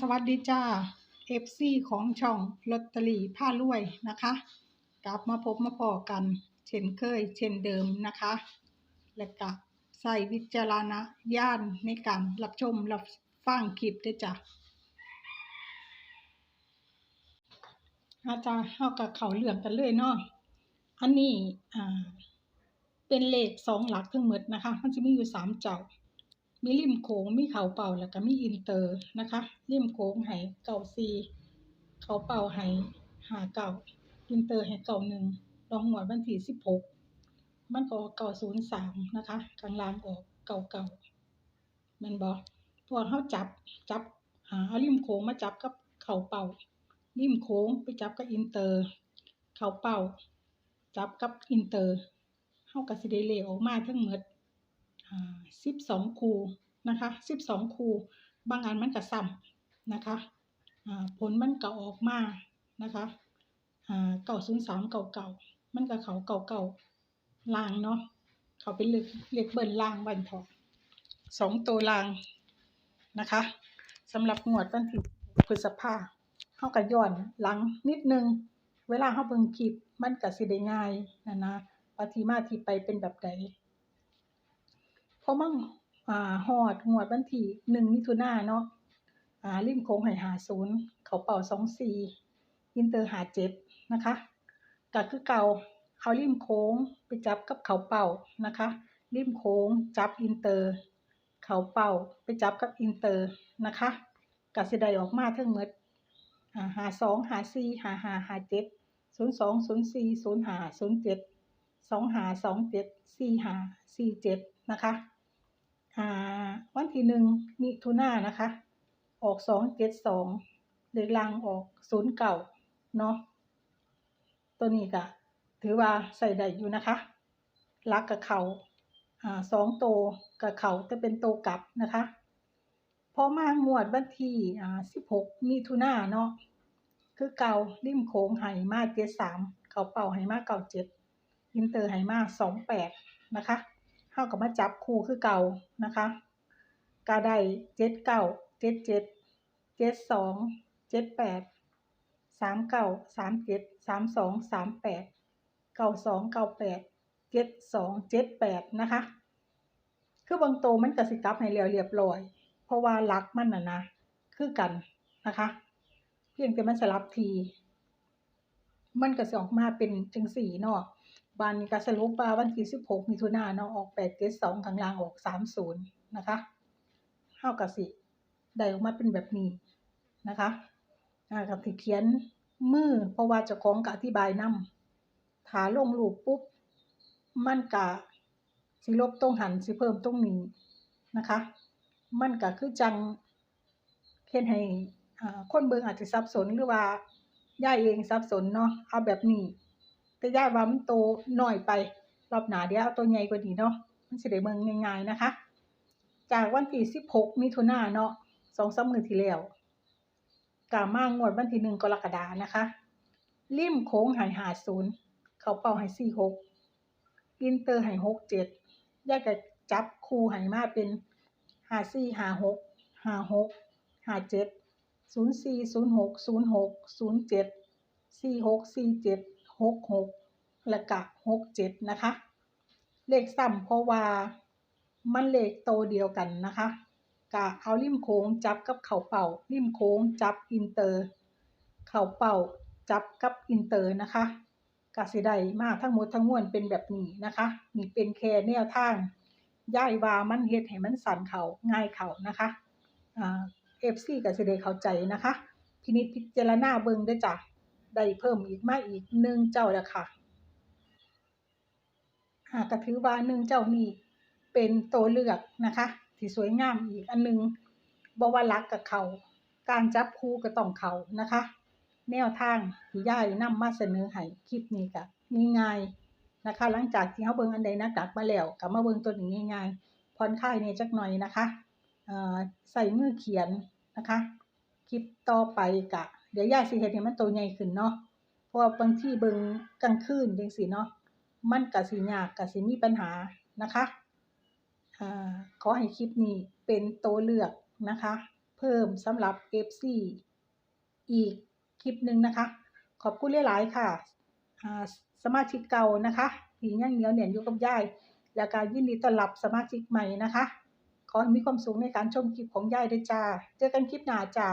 สวัสดีจ้า FC ของช่องลอตเตอรี่ผ้ารวยนะคะ กลับมาพบมาพอกัน เช่นเคย เช่นเดิมนะคะ และก็ใส่วิจารณญาณในการรับชมรับฟังคลิปด้วยจ้ะอาจารย์เข้ากับเขาเหลืองกันเลยเนาะอันนี้อ่าเป็นเลขสองหลักทั้งหมดนะคะ มันจะมีอยู่สามเจ้า มีริมโขงมีเขาเป่าแล้วก็มีอินเตอร์นะคะริมโขงให้เก่าซีเขาเป่าให้หาเก่าอินเตอร์ให้เก่าหนึ่งรองหวดวันที่สิบหกมันก็เก่าศูนย์สามนะคะกลางล่างออกเก่าเก่าแมันบอกพอเขาจับจับหาเอาริมโขงมาจับกับเขาเป่าริมโขงไปจับกับอินเตอร์ เขาเป่า จับกับอินเตอร์เขาก็สิได้เลออกมาทั้งหมด สิบสองคูนะคะสิบสองคูบางอันมันก็ซ้ำนะคะผลมันก็ออกมานะคะเก่าศูนย์สามเก่าเก่ามันก็เขาเก่าเก่าลางเนาะเขาเป็นเล็กเล็กเบิ่นลางวันทองสองตัวลางนะคะสำหรับงวดวันที่พฤษภาเข้าก็ย้อนหลังนิดนึง เวลาเข้าเบิ่งคลิปมันก็สิได้ง่ายนะนะปฏิมาที่ไปเป็นแบบใด พราะมั่งอ่าฮอดงวดวันที่หนึ่งมิถุนาเนาะอ่าริมโค้งให้หาศูนย์เขาเป่าสองสี่อินเตอร์หาเจ็ดนะคะก็คือเก่าเอาริมโค้งไปจับกับเขาเป่านะคะริมโค้งจับอินเตอร์ เขาเป่าไปจับกับอินเตอร์นะคะกสิได้ออกมาทั้งหมดอ่าหาสองหาสี่หาหาหาเจ็ดศูนย์สองศูนย์สี่ศูนย์หาศูนย์เจ็ดสองหาสองเจ็ดสี่หาสี่เจ็ดนะคะ อ่าวันที่หนึ่งมิถุนายนนะคะ ออกสองเจ็ดสองเลขล่างออกศูนย์เก่าเนาะตัวนี้ก็ถือว่าใส่ได้อยู่นะคะลักกับเขาอ่าสองโตกับเขาจะเป็นโตกลับนะคะพอมางวดวันที่อ่าสิบหกมิถุนาเนาะคือเก่าริมโค้งไหมาเจ็ดสามเขาเป่าไหมาเก่าเจ็ดอินเตอร์ไหมาสองแปดนะคะ เข้ากับมาจับคู่คือเก่านะคะก็ได้เจ็ดเก้าเจ็ดเจ็ดเจ็ดสองเจ็ดแปดสามเก้าสามเจ็ดสามสองสามแปดเก้าสองเก้าแปดเจ็ดสองเจ็ดแปดนะคะ คือบางโตมันกสิกลับให้เรียวเรียบร้อย เพราะว่ารักมันน่ะนะ คือกันนะคะ เพียงแต่มันสลับที มันก็สออกมาเป็นจังสี่เนาะ บานนี้ก็สรุปว่าวันที่16มิถุนานเนาะออก872ข้างล่างออก30นย์นะคะเฮาก็สิได้ออกมาเป็นแบบนี้นะคะอ่ากับที่เขียนมือเพราะว่าเจ้าของก็อธิบายนำถาลงรูปปุ๊บมันก็สิลบตรงหันสิเพิ่มตรงนี้นะคะ มันก็คือจังเฮ็ดให้อ่าคนเบิงอาจจะสับสนหรือว่าย่ายเองสับสนเนาะเอาแบบนี้ แต่ย่าว่ามันโตหน่อยไป รอบหนาเดียวเอาตัวใหญ่กว่านี้เนาะมันจะได้เมืองง่ายๆนะคะ จากวันที่สิบหกมิถุนาเนาะสองสามมือที่แล้วกามางวดวันที่หนึ่งกรกฎานะคะริมโค้งหายหาศูนย์เขาเป่าหายสี่หกอินเตอร์หายหกเจ็ดแยกกับจับครูหายมาเป็นหาสี่หาหกหาหกหาเจ็ดศูนย์สี่ศูนย์หกศูนย์หกศูนย์เจ็ดสี่หกสี่เจ็ด หกหกและกะหกเจ็ดนะคะ เลขซ้ำเพราะว่ามันเลขโตเดียวกันนะคะกะเอาริมโค้งจับกับเข่าเป่าริมโค้งจับอินเตอร์ เข่าเป่าจับกับอินเตอร์นะคะกะสิได้มาทั้งหมดทั้งมวลเป็นแบบนี้นะคะนี่เป็นแค่แนวทางย่ายว่ามันเฮ็ดให้มันสั่นเขาง่ายเขานะคะเอฟซีก็สิได้เข้าใจนะคะพินิจพิจารณาเบิ่งเด้จ้ะ ได้เพิ่มอีกมาอีกหนึ่งเจ้าแล้วค่ะหากถือว่าหนึ่งเจ้านี้เป็นตัวเลือกนะคะที่สวยงามอีกอันหนึงบวรักกับเขา การจับคู่ก็ต้องเขานะคะ แนวทางที่ย่ายนำมาเสนอให้คลิปนี้ก็ง่ายๆนะคะ หลังจากที่เขาเบิ่งอันใดนักดักมาแล้วกลับมาเบิ่งตัวนี้ง่ายๆผ่อนคลายเนี่ยจักหน่อยนะคะเอ่อใส่มือเขียนนะคะ คลิปต่อไปกะ เดี๋ยวยายสิเฮ็ดให้มันโตใหญ่ขึ้นเนาะเพราะว่าบางที่เบิ่งกลางคืนจังซี่เนาะมันก็สิยากก็สิมีปัญหานะคะอ่าขอให้คลิปนี้เป็นตัวเลือกนะคะ เพิ่มสำหรับ FC อีกคลิปหนึ่งนะคะ ขอบคุณหลายๆค่ะอ่าสมาชิกเก่านะคะที่ยังเหนียวแน่นอยู่กับยายและการยินดีต้อนรับสมาชิกใหม่นะคะ ขอให้มีความสุขในการชมคลิปของยายด้วยจ้า เจอกันคลิปหน้าจ้า